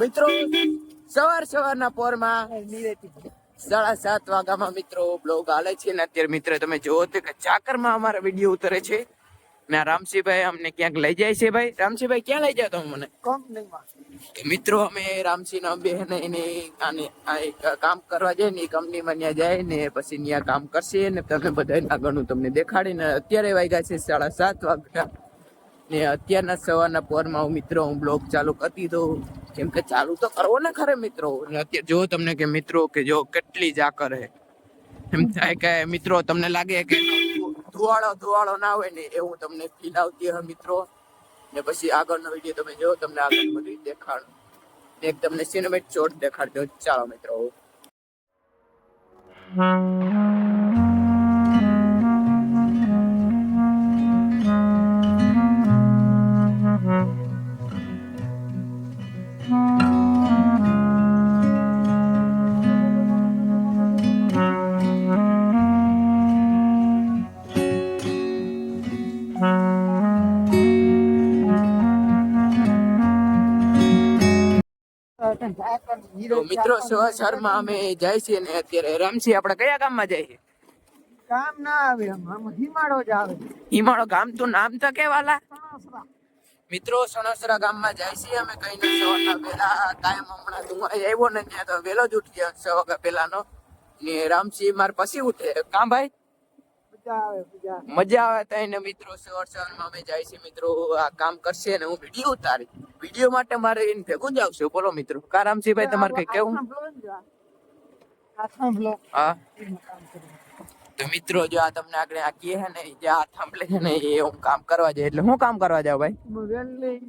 મિત્રો, સવાર સવારના પોરમાં સાડા સાત વાગ્યામાં મિત્રો બ્લોગ હાલે છે. ને અત્યારે મિત્ર તમે જોવો તો કે ચાકરમાં અમારા વીડિયો ઉતરે છે. ને રામસિંહભાઈ અમને ક્યાંક લઈ જાય છે ભાઈ. રામસિંહભાઈ, ક્યાં લઈ જાવ તમે મને? તો મિત્રો અમે રામસિંહ બેન એને કામ કરવા જાય ને કંપનીમાં ત્યાં જાય ને પછી ત્યાં કામ કરશે ને તમે બધા આગળનું તમને દેખાડીને અત્યારે વાગ્યા છે સાડા સાત વાગ્યા. ને અત્યારના સવારના પોરમાં મિત્રો, હું બ્લોગ ચાલુ કરતી દઉં. કેમ કે ચાલુ તો કરવો ને ખરે મિત્રો. ને અત્યારે જો તમને કે મિત્રો કે જો કેટલી જાકર હે. એમ થાય કે મિત્રો તમને લાગે કે ધુવાળો ધુવાળો ના હોય ને એવું તમને ફીલ આવતી હોય મિત્રો. ને પછી આગળનો વીડિયો તમે જો તમને આગળ બધું દેખાડો. એક તમને સિનેમેટ ચોટ દેખાડજો ચાલો મિત્રો. મિત્રો સવારમાં અમે જાય છીએ ને અત્યારે રમશી આપણે કયા ગામમાં જાય છે? કામ ના આવે હિમાળો જ આવે. હિમાળો ગામ તો નામ તો કેવાલા મિત્રો સણસરા ગામમાં જાય છે અમે કઈ ના સવારના વેલા કાયમ હમણાં ધુમાઈ આવ્યો ને ત્યાં તો વેલો જ ઉઠી ગયા વાગ્યા પેલાનો ને રામસિંહ માર પછી ઉઠે. કાં ભાઈ? મજા આવે તો એને મિત્રો સવાર સવારમાં અમે જાય છે મિત્રો આ કામ કરશે ને હું વીડિયો ઉતારી વીડિયો માટે મારે એને ભેગું જ આવશે. બોલો મિત્રો કા તમારે કઈ કેવું હા. તો મિત્રો જો આ તમને આગળ આ કહે છે ને જે આ થાંભલે છે ને એ હું કામ કરવા જાય. એટલે હું કામ કરવા જાવ ભાઈ? વેલ્ડિંગ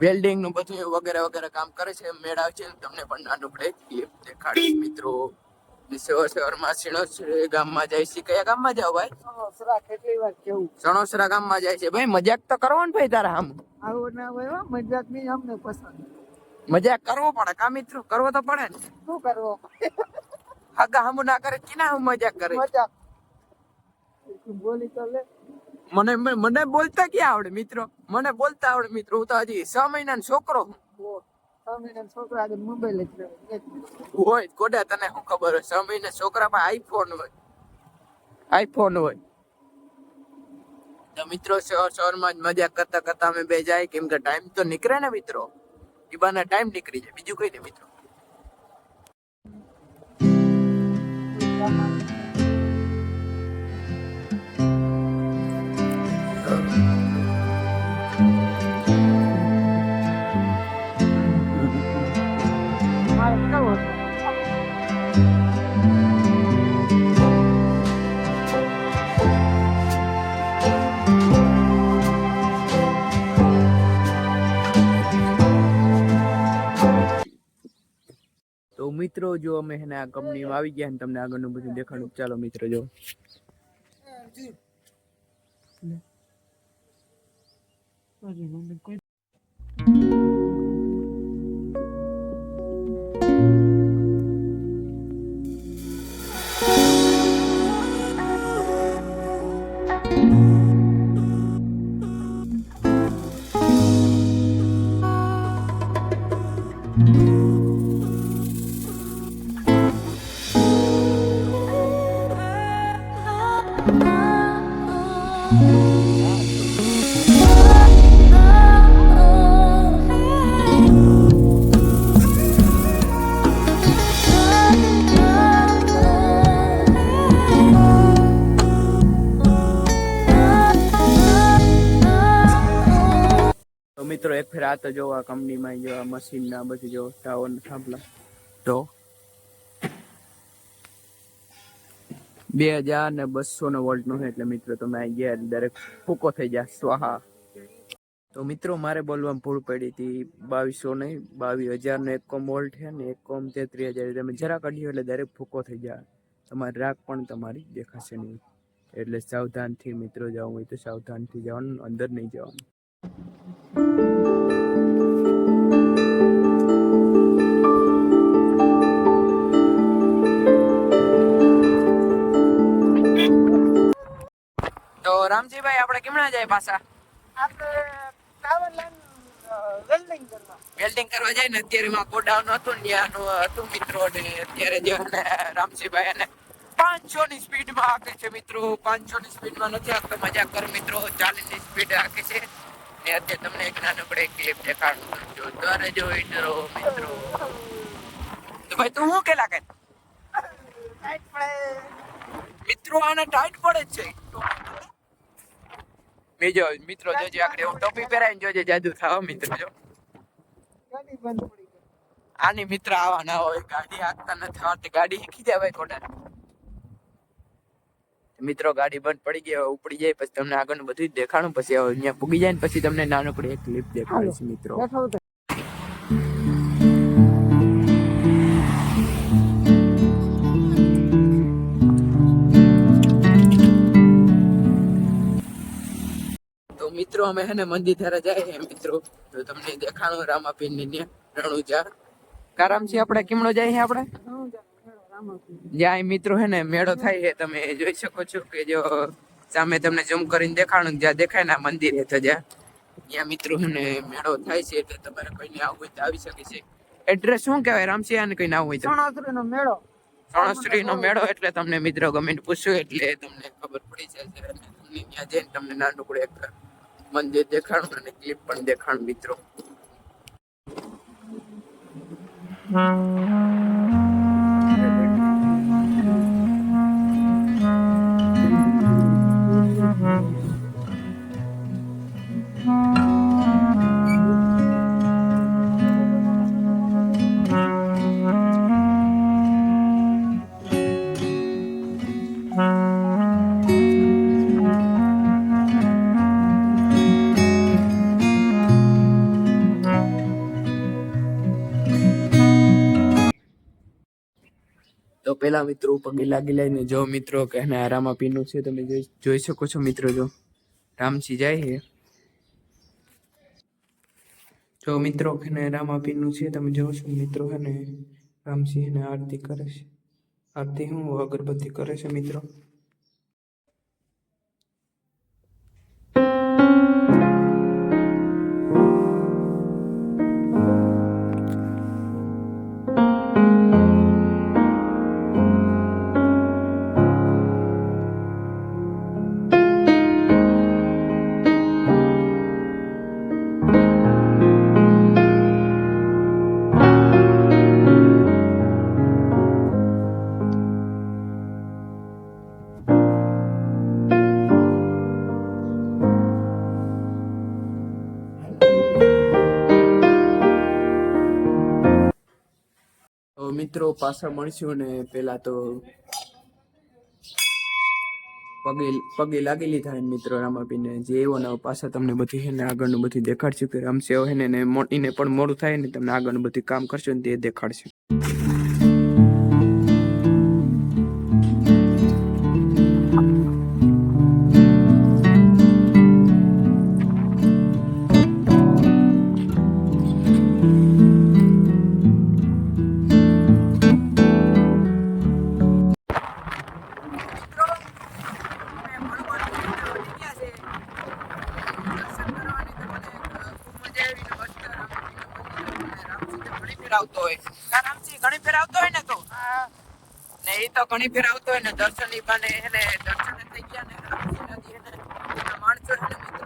વેલ્ડિંગનું બધું વગેરે વગેરે કામ કરે છે. મેળાવ છે તમને પણ નાનું પડે ક્લિપ દેખાડીશ મિત્રો. સવાર સવારમાં સિણોસરા ગામમાં જાય છે. કયા ગામમાં જાવ ભાઈ? સરા કેટલી વાર કેવું? સણોસરા ગામમાં જાય છે. ભાઈ મજાક તો કરવો ને ભાઈ તારા આમ આવો ના હોય હો, મજાક નહીં અમને પસંદ. મજાક કરવો પડે કા મિત્રો? કરવો તો પડે ને. શું કરવો? હગા હમ ના કરે કે હું મજાક કરે? મજાક. બોલી તો લે. મને મને બોલતા ક્યાં આવડે મિત્રો? મને બોલતા આવડે મિત્રો. હું તો હજી છ મહિનાનો છોકરો છું. ઓ સ્વામીના છોકરા મોબાઈલ જ હોય કોડા તને શું ખબર હોય? છ મહિના છોકરા આઈફોન હોય. આઈફોન હોય. તો મિત્રો સવાર સવારમાં જ મજા કરતા કરતા અમે બે જાય કેમ કે ટાઈમ તો નીકળે ને મિત્રો. ઈબાના ટાઈમ નીકળી જાય. બીજું કઈ ને મિત્રો. મિત્રો, જો અમે એને આ કંપનીમાં આવી ગયા ને, તમને આગળનું બધું દેખાડું. ચાલો મિત્રો, જો. કોઈ આ તો જો આ કંપનીમાં જો આ મશીન ના બધી જો ટાવર ને થાંભલા તો? બે હજાર ને બસો નો વોલ્ટનું છે એટલે મિત્રો તમે અહીં ગયા દરેક ફૂકો થઈ જાય સ્વાહા. તો મિત્રો મારે બોલવામાં ભૂલ પડી હતી. બાવીસો નહીં બાવીસ હજાર નો એક કોમ વોલ્ટ છે ને એક કોમ તેત્રીસ હજાર. તમે જરા કાઢ્યો એટલે દરેક ફૂકો થઈ જાય તમારી રાખ પણ તમારી દેખાશે નહીં. એટલે સાવધાનથી મિત્રો જવું હોય તો સાવધાનથી જવાનું અંદર નહીં જવાનું. રામજીભાઈ આપણે કેમણા જાય પાછા? આપણે ટાવર લાઈન વેલ્ડિંગ કરવા. વેલ્ડિંગ કરવા જાય ને અત્યારે માં ગોડાઉન હતું ને ત્યાંનું હતું મિત્રો ને અત્યારે જો અને રામસિંહભાઈ અને પાંચસો ની સ્પીડમાં હાકે છે મિત્રો. પાંચસો ની સ્પીડમાં નથી હાકતો મજાક કર મિત્રો. ચાલીસની સ્પીડ આપે છે. ને અત્યારે તમને એક નાનકડે ક્લિપ દેખાડું જો દર જો ઇન્ટરો મિત્રો. તો ભાઈ તું શું કેલા કે મિત્રો આને ટાઈટ પડે છે. બીજો મિત્રો જોજો આગળ એવું ટોપી પહેરાઈને જોજે જાદુ થાવ મિત્રો જો. ગાડી બંધ પડી ગઈ. આની મિત્ર આવા ના હોય ગાડી હાંકતા નથી આવતી ગાડી શીખી જાય ભાઈ ખોટા. મિત્રો ગાડી બંધ પડી ગઈ ઉપડી જાય પછી તમને આગળનું બધું જ દેખાડું પછી અહીંયા પૂગી જાય ને પછી તમને નાનકડી એક ક્લિપ દેખાડીશ મિત્રો. મિત્રો અમે હે ને મંદિર ધારે જાય હે મિત્રો. તો તમને દેખાણું રામાપીરની ત્યાં રણુજા. કારામથી આપણે કિમણો જાય હે આપણે? હું. જ્યાં મિત્રો હે ને મેળો થાય છે તમે જોઈ શકો છો કે જો સામે તમને ઝૂમ કરીને દેખાણું જ્યાં દેખાય ને મંદિર હે તો જ્યાં. ત્યાં મિત્રો હે ને મેળો થાય છે એટલે તમારે કોઈને આવું હોય તો આવી શકે છે. એડ્રેસ શું કહેવાય? રામસિંહ ને કોઈને આવું હોય તો. સણાસરીનો મેળો. સણસ્ત્રી નો મેળો એટલે તમને મિત્રો ગમે પૂછ્યું એટલે તમને ખબર પડી જાય છે. તમને ત્યાં જઈને તમને નાનકડું એક મંદિર દેખાણ અને ક્લિપ પણ દેખાણ મિત્રો. પેલા મિત્રો પગે ગીલા લઈને જો મિત્રો કે એને આરામાં પીનું છે, તમે જોઈ શકો છો મિત્રો જો. રામસી જાય છે. જો મિત્રો કે ને રામા પીનું છે, તમે જોવો છો મિત્રો અને રામસિંહ એને આરતી કરે છે. આરતી હું અગરબત્તી કરે છે મિત્રો. મિત્રો પાછા મળશું ને પેલા તો પગે પગે લાગેલી થાય ને મિત્રો રામાપીને જે એવો નવો પાછા તમને બધી છે ને આગળનું બધું દેખાડશું કે રમશે હે ને મોટીને પણ મોડું થાય ને તમને આગળનું બધું કામ કરશું ને તે દેખાડશું. ઘણી ફેર આવતો હોય ને દર્શનની બાને એને દર્શન થઈ ગયા ને માણસો છે ને મિત્રો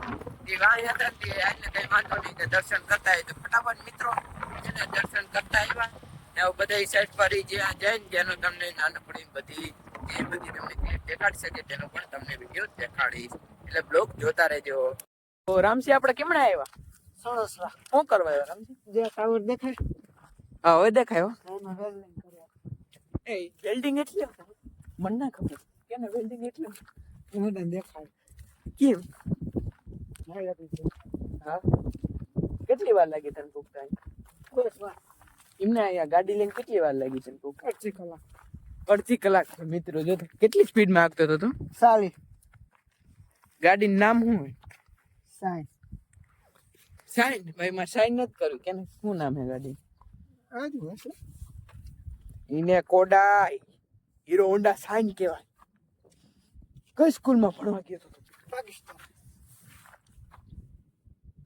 એ વાહી હતા તે આઈને કઈ વાંધો નહીં કે દર્શન કરતા હોય તો ફટાફટ મિત્રો એને દર્શન કરતા આવ્યા. ને બધા સાઈડ પર ઈ જ્યાં જાય ને જેનો તમને નાનકડી બધી એ બધી તમને ક્લિપ દેખાડી શકે તેનો પણ તમને વીડિયો દેખાડીશ. એટલે બ્લોગ જોતા રહેજો. તો રામસી આપણે કેમણે આવ્યા? સણસરા શું કરવા આવ્યા રામસી જે ટાવર દેખાય. હા હવે દેખાયો. એ વેલ્ડિંગ એટલે મને ના ખબર કેને વેલ્ડિંગ એટલે એમાં દેખાય. કેમ? હા? કેટલી વાર લાગી તને પૂગતા બસ વાર એમને અહીંયા ગાડી લઈને કેટલી વાર લાગી તને ભૂખ? અડધી કલાક. અડધી કલાક. મિત્રો જો કેટલી સ્પીડમાં આગતો હતો તું? સાલી ગાડીનું નામ શું હોય? સાઈ. સાઈન ભાઈ માં સાઈન નથી કર્યું કેને શું નામ હે ગાડી આજુ હશે ઈને કોડા હીરો હોન્ડા સાઈન કહેવાય. કઈ સ્કૂલમાં ભણવા ગયો હતો પાકિસ્તાન.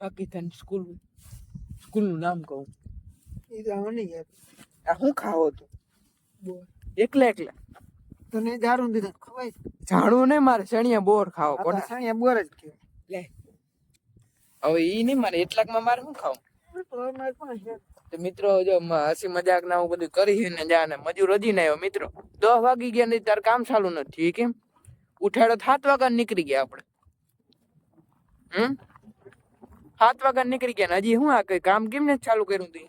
પાકિસ્તાન સ્કૂલ. સ્કૂલનું નામ કહું. એ તો યાર આ શું ખાવો તું એકલા એકલા. તને દારૂ દીધા ખવાય જાણવું ને મારે ચણિયા બોર ખાવો તો કોટા બોર જ કે લે. હવે ઈ નહીં મારે એટલાકમાં મારે શું ખાવું? તો મિત્રો, જો હસી મજાક ના હું બધું કરી ને જા ને મજૂર હજી ના આવ્યો, મિત્રો. દસ વાગી ગયા નહીં તાર કામ ચાલુ નથી કેમ ઉઠાડો સાત વાગ્યા નીકળી ગયા આપણે. હમ? સાત વાગ્યા નીકળી ગયા ને હજી હું આ કઈ કામ કેમ ને ચાલુ કર્યું તું.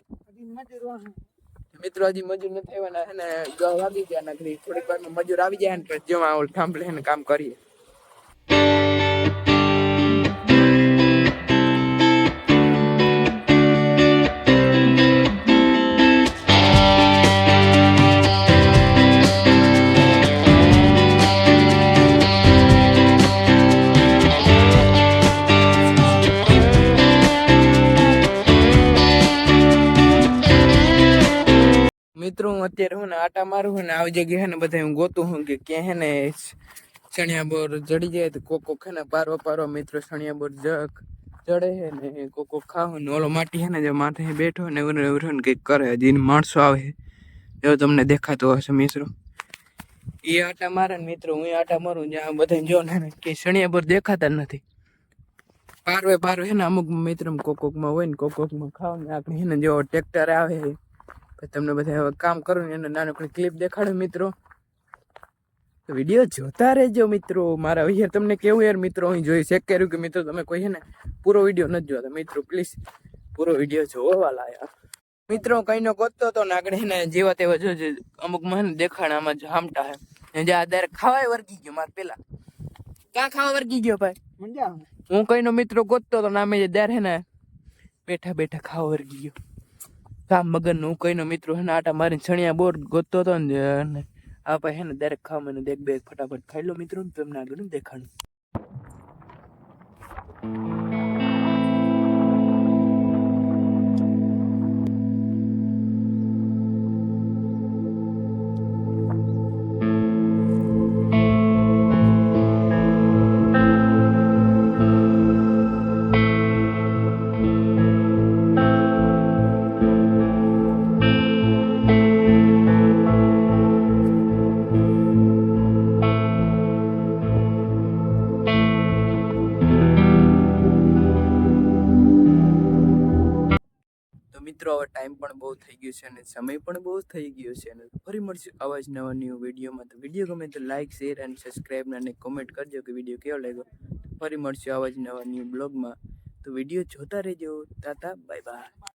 મિત્રો, હજી મજૂર નથી આવ્યા ને દસ વાગી ગયા ને થોડીક વાર મજૂર આવી જાય ને જમા ઓલ થાંભલે ને કામ કરીએ. મિત્રો, હું અત્યારે હું ને આટા મારું છું ને આવી જગ્યાએ હે ને બધા હું ગોતું હું કે ક્યાં હે ને ચણિયા બોર જડી જાય તો કોકો ખે ને પારવા પારવા મિત્રો ચણિયા બોર જગ ચડે હે ને કોકો ખાવ ને ઓલો માટી હે ને જે માથે બેઠો ને ઉરે ને કંઈક કરે. હજી માણસો આવે એવો તમને દેખાતો હશે મિત્રો. એ આટા મારે ને મિત્રો, હું આટા મારું જ્યાં બધા જો ને કે ચણિયા બોર દેખાતા નથી. પારવે પારવે હે ને અમુક મિત્રો કોકોકમાં હોય ને કોકોકમાં ખાવ ને આપણે હે ને જો ટ્રેક્ટર આવે પછી તમને બધા હવે કામ કરું ને એને નાનકડી ક્લિપ દેખાડો મિત્રો. વીડિયો જોતા રહેજો મિત્રો. મારા યાર તમને કેવું યાર મિત્રો અહીં જોઈ ચેક કર્યું કે મિત્રો તમે કોઈ છે ને પૂરો વીડિયો નથી જોતા મિત્રો પ્લીઝ પૂરો વીડિયો જોવા યાર મિત્રો કઈનો ગોતતો તો ને આગળ હે ને જેવા તેવા જોજે અમુક મને દેખાડામાં જ હામટા હે. જે આધાર ખાવાય વર્ગી ગયો માર પેલા. ક્યાં ખાવા વર્ગી ગયો ભાઈ? હું? કઈનો મિત્રો ગોતતો તો નામે જે દર હે ને બેઠા બેઠા ખાવા વર્ગી ગયો. કામ મગન હું કઈનો મિત્રો હે આટા મારીને છણિયા બોર ગોતતો હતો ને આપણે આ ભાઈ હે ને દરેક ખાવા મને દેખ બે ફટાફટ ખાઈ લો મિત્રો, તમને આગળ દેખાડું. મિત્રો, હવે ટાઈમ પણ બહુ થઈ ગયો છે અને સમય પણ બહુ થઈ ગયો છે અને ફરી મળશું આવા જ નવા ન્યૂ વિડીયોમાં તો વીડિયો ગમે તો લાઇક શેર અને સબસ્ક્રાઈબ અને કોમેન્ટ કરજો કે વીડિયો કેવો લાગ્યો. ફરી મળશું આવા જ નવા ન્યૂ બ્લોગમાં તો વીડિયો જોતા રહેજો. તાતા બાય બાય